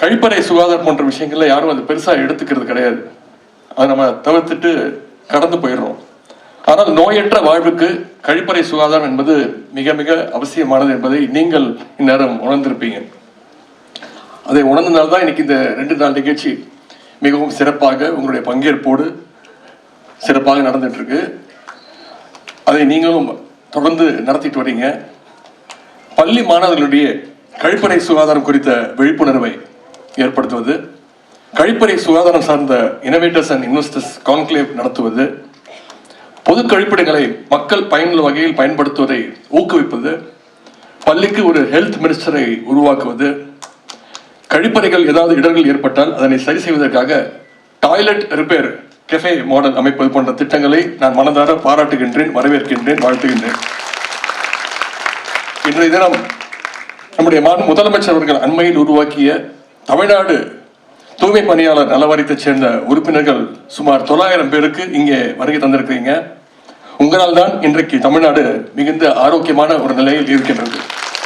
கழிப்பறை சுகாதாரம் போன்ற விஷயங்கள்ல யாரும் அது பெருசா எடுத்துக்கிறது கிடையாது. அதை நம்ம தவிர்த்துட்டு கடந்து போயிடுறோம். ஆனால் நோயற்ற வாழ்வுக்கு கழிப்பறை சுகாதாரம் என்பது மிக மிக அவசியமானது என்பதை நீங்கள் இந்நேரம் உணர்ந்திருப்பீங்க. அதை உணர்ந்தனால்தான் இன்னைக்கு இந்த ரெண்டு நாள் நிகழ்ச்சி மிகவும் சிறப்பாக உங்களுடைய பங்கேற்போடு சிறப்பாக நடந்துட்டு இருக்கு அதை நீங்களும் தொடர்ந்து நடத்திட்டு வரீங்க. பள்ளி மாணவர்களுடைய கழிப்பறை சுகாதாரம் குறித்த விழிப்புணர்வை ஏற்படுத்துவது கழிப்பறை சுகாதாரம் சார்ந்த இனோவேட்டர்ஸ் அண்ட் இன்வெஸ்டர்ஸ் கான்க்ளேவ் நடத்துவது பொது கழிப்பிடங்களை மக்கள் பயனுள்ள வகையில் பயன்படுத்துவதை ஊக்குவிப்பது பள்ளிக்கு ஒரு ஹெல்த் மினிஸ்டரை உருவாக்குவது கழிப்பறைகள் ஏதாவது இடர்கள் ஏற்பட்டால் அதனை சரி செய்வதற்காக டாய்லெட் ரிப்பேர் கெஃபே மாடல் அமைப்பது போன்ற திட்டங்களை நான் மனதார பாராட்டுகின்றேன் வரவேற்கின்றேன் வாழ்த்துகின்றேன். இன்றைய தினம் நம்முடைய மாநில முதலமைச்சர் அவர்கள் அண்மையில் உருவாக்கிய தமிழ்நாடு தூய்மை பணியாளர் நலவாரியத்தைச் சேர்ந்த உறுப்பினர்கள் சுமார் தொள்ளாயிரம் பேருக்கு இங்கே வருகை தந்திருக்கிறீங்க. உங்களால் தான் இன்றைக்கு தமிழ்நாடு மிகுந்த ஆரோக்கியமான ஒரு நிலையில் இருக்கின்றது.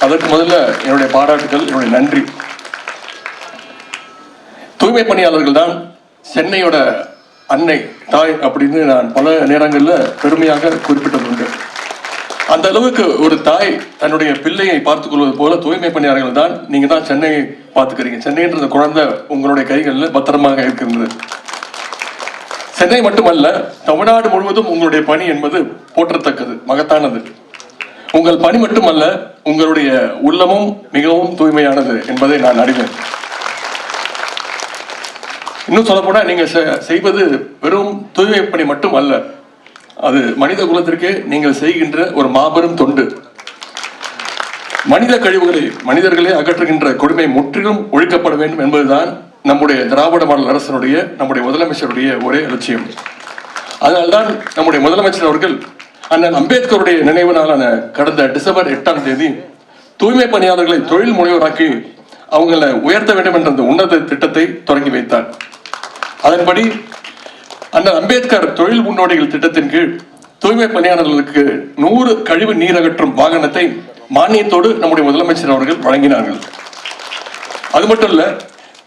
அதற்கு முதல்ல என்னுடைய பாராட்டுகள் என்னுடைய நன்றி. தூய்மை பணியாளர்கள் தான் சென்னையோட அன்னை தாய் அப்படின்னு நான் பல நேரங்களில் பெருமையாக குறிப்பிட்டது உண்டு அந்த அளவுக்கு ஒரு தாய் தன்னுடைய பிள்ளையை பார்த்துக் கொள்வது போல தூய்மை பணியாளர்கள் தான் நீங்க தான் சென்னையை பார்த்துக்கிறீங்க. சென்னைன்ற குழந்தை உங்களுடைய கைகளில் பத்திரமாக இருக்கின்றது. சென்னை மட்டுமல்ல தமிழ்நாடு முழுவதும் உங்களுடைய பணி என்பது போற்றத்தக்கது மகத்தானது. உங்கள் பணி மட்டுமல்ல உங்களுடைய உள்ளமும் மிகவும் தூய்மையானது என்பதை நான் அறிவேன். இன்னும் சொல்லப்போனா நீங்க செ- செய்வது வெறும் தூய்மை பணி மட்டும் அல்ல அது மனித குலத்திற்கே நீங்கள் செய்கின்ற ஒரு மாபெரும் தொண்டு. மனித கழிவுகளை மனிதர்களே அகற்றுகின்ற கொடுமை முற்றிலும் ஒழிக்கப்பட வேண்டும் என்பதுதான் நம்முடைய திராவிட மாடல் அரசனுடைய நம்முடைய முதலமைச்சருடைய ஒரே லட்சியம். அதனால்தான் நம்முடைய முதலமைச்சர் அவர்கள் அண்ணன் அம்பேத்கருடைய நினைவு நாளான கடந்த டிசம்பர் எட்டாம் தேதி தூய்மை பணியாளர்களை தொழில் முனைவோராக்கி அவங்களை உயர்த்த வேண்டும் என்ற அந்த உன்னத திட்டத்தை தொடங்கி வைத்தார். அதன்படி அந்த அம்பேத்கர் தொழில் முன்னோடிகள் திட்டத்தின் கீழ் தூய்மை பணியாளர்களுக்கு நூறு கழிவு நீர் அகற்றும் வாகனத்தை மானியத்தோடு நம்முடைய முதலமைச்சர் அவர்கள் வழங்கினார்கள். அது மட்டும் இல்ல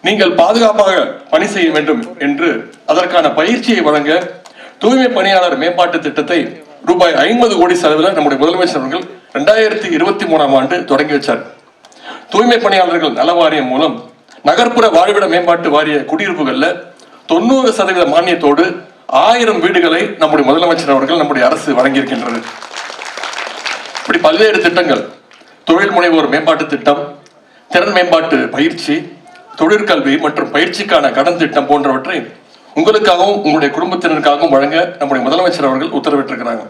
நீங்கள் பாதுகாப்பாக பணி செய்ய வேண்டும் என்று அதற்கான பயிற்சியை வழங்க தூய்மை பணியாளர் மேம்பாட்டு திட்டத்தை ரூபாய் ஐம்பது கோடி செலவில் நம்முடைய முதலமைச்சர் அவர்கள் ரெண்டாயிரத்தி இருபத்தி மூணாம் ஆண்டு தொடங்கி வச்சார். தூய்மை பணியாளர்கள் நல வாரியம் மூலம் நகர்ப்புற வாழ்விட மேம்பாட்டு வாரிய குடியிருப்புகள்ல தொண்ணூறு சதவீத மானியத்தோடு ஆயிரம் வீடுகளை நம்முடைய முதலமைச்சர் அவர்கள் நம்முடைய அரசு வழங்கியிருக்கின்றது. இப்படி பல்வேறு திட்டங்கள். தொழில் முனைவோர் மேம்பாட்டு திட்டம் திறன் மேம்பாட்டு பயிற்சி தொழிற்கல்வி மற்றும் பயிற்சிக்கான கடன் திட்டம் போன்றவற்றை உங்களுக்காகவும் உங்களுடைய குடும்பத்தினருக்காகவும் வழங்க நம்முடைய முதலமைச்சர் அவர்கள் உத்தரவிட்டிருக்கிறாங்க.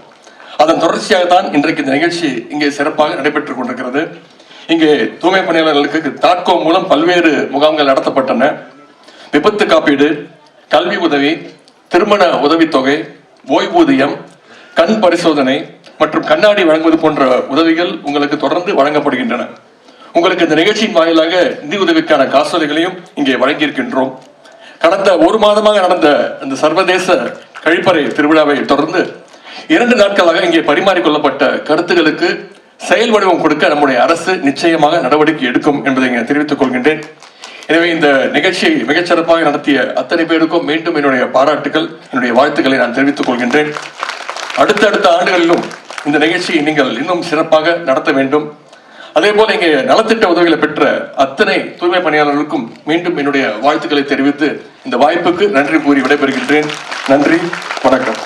அதன் தொடர்ச்சியாக தான் இன்றைக்கு இந்த நிகழ்ச்சி இங்கே சிறப்பாக நடைபெற்றுக் கொண்டிருக்கிறது. இங்கே தூய்மை பணியாளர்களுக்கு தாட்கோ மூலம் பல்வேறு முகாம்கள் நடத்தப்பட்டன. விபத்து காப்பீடு கல்வி உதவி திருமண உதவித்தொகை ஓய்வூதியம் கண் பரிசோதனை மற்றும் கண்ணாடி வழங்குவது போன்ற உதவிகள் உங்களுக்கு தொடர்ந்து வழங்கப்படுகின்றன. உங்களுக்கு இந்த நிகழ்ச்சியின் வாயிலாக நிதி உதவிக்கான காசோலைகளையும் இங்கே வழங்கியிருக்கின்றோம். கடந்த ஒரு மாதமாக நடந்த இந்த சர்வதேச கழிப்பறை திருவிழாவை தொடர்ந்து இரண்டு நாட்களாக இங்கே பரிமாறிக்கொள்ளப்பட்ட கருத்துகளுக்கு செயல் வடிவம் கொடுக்க நம்முடைய அரசு நிச்சயமாக நடவடிக்கை எடுக்கும் என்பதை தெரிவித்துக் கொள்கின்றேன். எனவே இந்த நிகழ்ச்சியை மிகச்சிறப்பாக நடத்திய அத்தனை பேருக்கும் மீண்டும் என்னுடைய பாராட்டுகள் என்னுடைய வாழ்த்துக்களை நான் தெரிவித்துக் கொள்கின்றேன். அடுத்தடுத்த ஆண்டுகளிலும் இந்த நிகழ்ச்சியை நீங்கள் இன்னும் சிறப்பாக நடத்த வேண்டும். அதே போல இங்கே நலத்திட்ட உதவிகளை பெற்ற அத்தனை தூய்மை பணியாளர்களுக்கும் மீண்டும் என்னுடைய வாழ்த்துக்களை தெரிவித்து இந்த வாய்ப்புக்கு நன்றி கூறி விடைபெறுகின்றேன். நன்றி வணக்கம்.